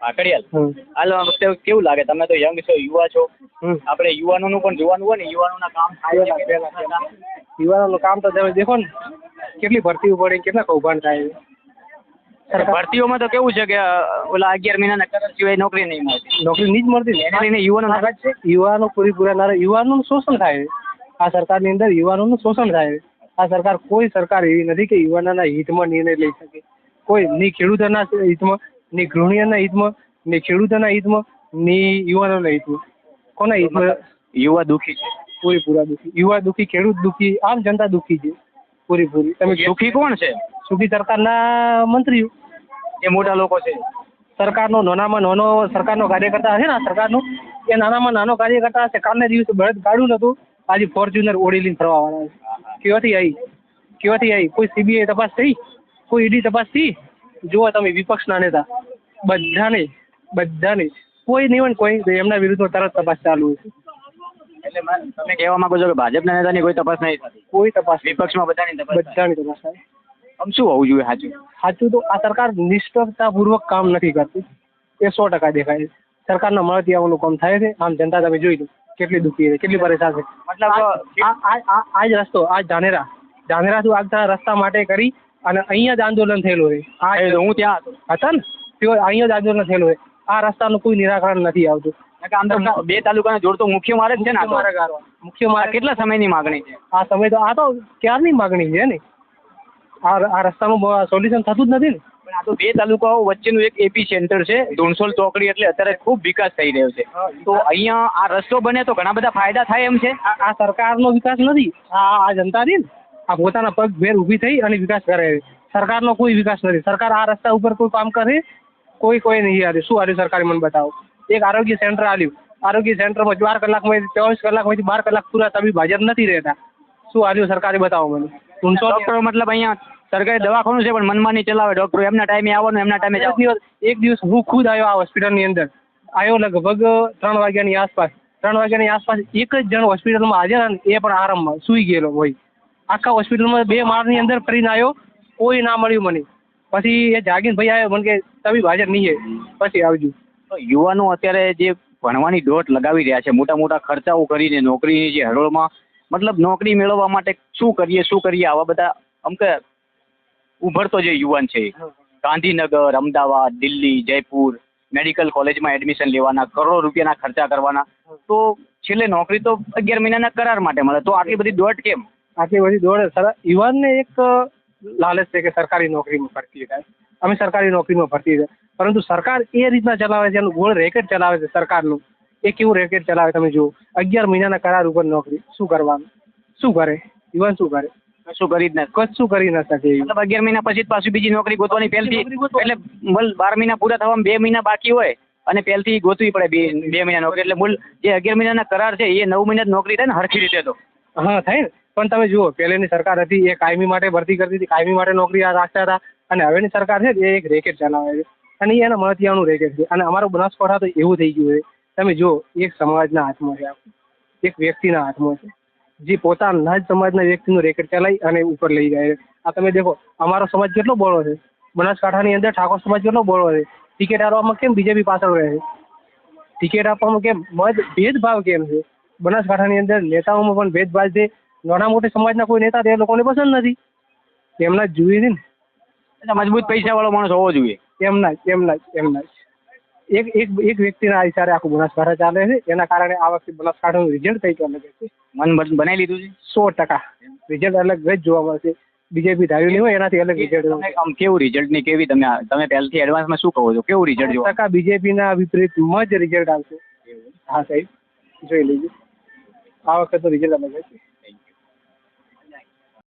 કાકડિયાલ હાલ આ વખતે કેવું લાગે? તમે તો યંગ છો યુવા છો. આપણે યુવાનોનું પણ જોવાનું હોય ને યુવાનોના કામ થાય? યુવાનોનું કામ તો તમે દેખો ને કેટલી ભરતીઓ પડે કેટલા કૌભાંડ થાય. ભરતીઓમાં તો કેવું છે કે ઓલા અગિયાર મહિનાના કરાર સિવાય નોકરી નહીં મળતી. નોકરી નહીં જ મળતી ને. એને યુવાનો નારાજ છે? યુવાનો પૂરેપૂરા નારાજ યુવાનોનું શોષણ થાય આ સરકારની અંદર યુવાનોનું શોષણ થાય આ સરકાર કોઈ સરકાર એવી નથી કે યુવાનોના હિતમાં નિર્ણય લઈ શકે. કોઈ ની ખેડૂતોના હિતમાં ની ગૃહિણીઓના હિતમાં ને ખેડૂતોના હિતમાં ને યુવાનોના હિતમાં. કોના હિતમાં? યુવા દુઃખી છે. પૂરેપૂરા દુઃખી. યુવા દુઃખી ખેડૂત દુઃખી આમ જનતા દુઃખી છે. પૂરેપૂરી. તમે દુઃખી કોણ છે? સુખી સરકારના મંત્રીઓ. એ મોટા લોકો છે. સરકારનો નાનામાં નાનો સરકારનો કાર્યકર્તા હશે ને સરકારનો? એ નાનામાં નાનો કાર્યકર્તા હશે. કાલના દિવસે બળદ ગાડું નતું આજે ફોર્ચ્યુનર ઓડી લઈને ફરવા વાળા છે. કેવાથી આવી? કેવાથી આવી? કોઈ સીબીઆઈ તપાસ થઈ? કોઈ ઈડી તપાસ થઈ? જુઓ તમે વિપક્ષના નેતા. બધાને બધાને કોઈ નહીં હોય ને કોઈ એમના વિરુદ્ધમાં તરત તપાસ ચાલુ છે એટલે તમે કહેવા માંગો છો કે ભાજપના નેતાની કોઈ તપાસ નહીં થતી? કોઈ તપાસ વિપક્ષમાં બધાની તપાસ. બધાની તપાસ થાય. આમ શું હોવું જોઈએ સાચું? સાચું તો આ સરકાર નિષ્ફળતાપૂર્વક કામ નથી કરતી. એ સો ટકા દેખાય છે. સરકારના મળતી આવવાનું કામ થાય છે. આમ જનતા તમે જોઈ લો કેટલી દુઃખી છે કેટલી પરેશાન છે. મતલબ આ જ રસ્તો આ ધાનેરા. ધાનેરાથી આગતા રસ્તા માટે કરી અને અહીંયા જ આંદોલન થયેલું છે. હું ત્યાં હતો. હતા ને? તેઓ અહીંયા જ આંદોલન થયેલું છે આ રસ્તાનું કોઈ નિરાકરણ નથી આવતું. બે તાલુકાને જોડતો મુખ્ય માર્ગ છે ને. મુખ્ય માર્ગ કેટલા સમયની માગણી છે? આ સમય તો આ તો ક્યારની માગણી છે ને? આ આ રસ્તાનું સોલ્યુશન થતું જ નથી ને? પણ આ તો બે તાલુકાઓ વચ્ચેનું એક એપી સેન્ટર છે ધોણસોલ ચોકડી એટલે અત્યારે ખૂબ વિકાસ થઈ રહ્યો છે. તો અહીંયા આ રસ્તો બને તો ઘણા બધા ફાયદા થાય એમ છે? આ સરકારનો વિકાસ નથી. આ આ જનતા ને? આ પોતાના પગ ભેર ઊભી થઈ અને વિકાસ કરે સરકારનો કોઈ વિકાસ નથી. સરકાર આ રસ્તા ઉપર કોઈ કામ કરે કોઈ કોઈ નહીં આવ્યું શું આવ્યું સરકારે મને બતાવો. એક આરોગ્ય સેન્ટર આવ્યું આરોગ્ય સેન્ટરમાં બાર કલાકમાં ચોવીસ કલાકમાંથી બાર કલાક પૂરા તબીબ હાજર નથી રહેતા. શું આવ્યું સરકારે બતાવો મને? ઊંચો ડોક્ટરો મતલબ અહીંયા સરકારી દવાખાનું છે પણ મનમાની ચલાવે. ડોક્ટરો એમના ટાઈમે આવવાનું એમના ટાઈમે એક દિવસ એક દિવસ હું ખુદ આવ્યો આ હોસ્પિટલની અંદર. આવ્યો લગભગ ત્રણ વાગ્યાની આસપાસ. ત્રણ વાગ્યાની આસપાસ એક જ જણ હોસ્પિટલમાં હાજર ને એ પણ આરામમાં સૂઈ ગયેલો હોય. આખા હોસ્પિટલમાં બે માળની અંદર ફરીને આવ્યો. કોઈ ના મળ્યું મને. પછી એ જાગીન ભાઈ આવ્યો મને કે તબીબ હાજર નહીં છે પછી આવજો. તો યુવાનો અત્યારે જે ભણવાની દોટ લગાવી રહ્યા છે મોટા મોટા ખર્ચાઓ કરીને નોકરીની જે હરોળમાં મતલબ નોકરી મેળવવા માટે શું કરીએ શું કરીએ આવા બધા અમુક ઉભરતો જે યુવાન છે. ગાંધીનગર અમદાવાદ દિલ્હી જયપુર મેડિકલ કોલેજમાં એડમિશન લેવાના કરોડો રૂપિયાના ખર્ચા કરવાના. તો છેલ્લે નોકરી તો અગિયાર મહિનાના કરાર માટે મળે. તો આટલી બધી દોટ કેમ? આટલી બધી દોડ. સર યુવાનને એક લાલચ છે કે સરકારી નોકરીમાં ભરતી થાય. અમે સરકારી નોકરીમાં ભરતી થાય પરંતુ સરકાર એ રીતના ચલાવે છે એનું ગોળ રેકેટ ચલાવે છે સરકારનું. એ કેવું રેકેટ ચલાવે તમે જુઓ. અગિયાર મહિનાના કરાર ઉપર નોકરી. શું કરવાનું? શું કરે? યુવાન શું કરે? કશું કરી જ ના કશું કરી ના શકે મતલબ અગિયાર મહિના પછી જ પાછું બીજી નોકરી ગોતવાની પહેલથી. એટલે મલ બાર મહિના પૂરા થવામાં બે મહિના બાકી હોય અને પહેલથી ગોતવી પડે બે બે મહિના નોકરી. એટલે મૂળ જે અગિયાર મહિનાના કરાર છે એ નવ મહિના નોકરી થાય ને હરખી રીતે તો. હા થાય ને. પણ તમે જુઓ, પહેલેની સરકાર હતી, એ કાયમી માટે ભરતી કરતી હતી, કાયમી માટે નોકરી રાખતા હતા, અને હવેની સરકાર છે એ એક રેકેટ ચલાવે છે. અને એ એના મળતિયાનું રેકેટ છે. અને અમારું બનાસકાંઠા તો એવું થઈ ગયું છે. તમે જુઓ, એક સમાજના હાથમાં છે એક વ્યક્તિના હાથમાં છે. જે પોતાના જ સમાજના વ્યક્તિનું રેકેટ ચલાવી અને ઉપર લઈ જાય છે. આ તમે દેખો, અમારો સમાજ કેટલો બળો છે. બનાસકાંઠાની અંદર ઠાકોર સમાજ કેટલો બળો છે. ટિકિટ આપવામાં કેમ બીજેપી પાછળ રહે છે? ટિકિટ આપવામાં કેમ મત, ભેદભાવ કેમ છે? બનાસકાંઠાની અંદર નેતાઓમાં પણ ભેદભાવ છે. નાના મોટી સમાજના કોઈ નેતા તે લોકોને પસંદ નથી. એમના જ જોઈએ છે ને. એટલે મજબૂત પૈસા વાળો માણસ હોવો જોઈએ. એમના જ એમના જ એમના જ. એક એક એક વ્યક્તિના ઇશારે આખું બનાસકાંઠા ચાલે છે. એના કારણે આ વખતે બનાસકાંઠાનું રિઝલ્ટ કંઈક અલગ છે. મન બનાવી લીધું છે? સો ટકા. રિઝલ્ટ અલગ જ જોવા મળશે. બીજેપી ધાર્યું નહીં હોય એનાથી અલગ રિઝલ્ટ આમ કેવું રિઝલ્ટની કેવી તમે તમે પહેલથી એડવાન્સમાં શું કહો છો? કેવું રિઝલ્ટ જોવા ટકા બીજેપીના વિપરીતમાં જ રિઝલ્ટ આવશે. હા સાહેબ જોઈ લેજો. આ વખતે તો રિઝલ્ટ અલગ હશે.